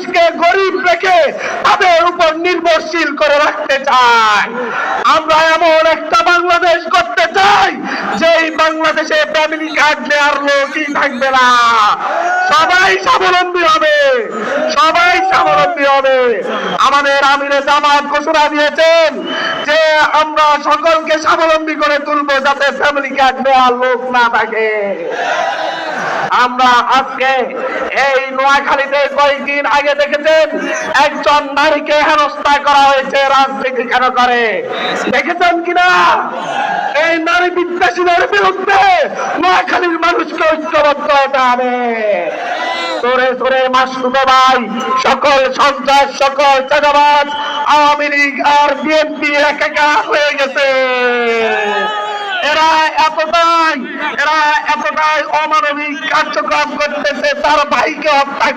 মানুষকে গরিব রেখে তাদের উপর নির্ভরশীল করে রাখতে চায় আমরা এমন একটা বাংলাদেশ করতে চাই, যেই বাংলাদেশে ফ্যামিলি কার্ড নেওয়ার লোকই থাকবে না। সবাই স্বাবলম্বী হবে, সবাই স্বাবলম্বী হবে। আমাদের আমিরে জামাত ঘোষণা দিয়েছেন যে আমরা সকলকে স্বাবলম্বী করে তুলবো যাতে ফ্যামিলি কার্ড নেওয়ার লোক না থাকে। আমরা আজকে এই নোয়াখালীতে কয়েকদিন আগে দেখেছেন, একজন নারীকে হেনস্থা করা হয়েছে, রাজনীতি কেন করে? দেখেছেন কিনা? এই নারী বিদ্বেষীদের বিরুদ্ধে নোয়াখালীর মানুষকে ঐক্যবদ্ধ হতে হবে। তোরে তোরে মাসুদে ভাই, সকল সন্ত্রাস, সকল চাঁদাবাজ, আওয়ামী লীগ আর বিএনপি একাকার হয়ে গেছে। এতটাই এরা এতটাই অমানবিক কার্যক্রম করতেছে তার ভাইকে হত্যা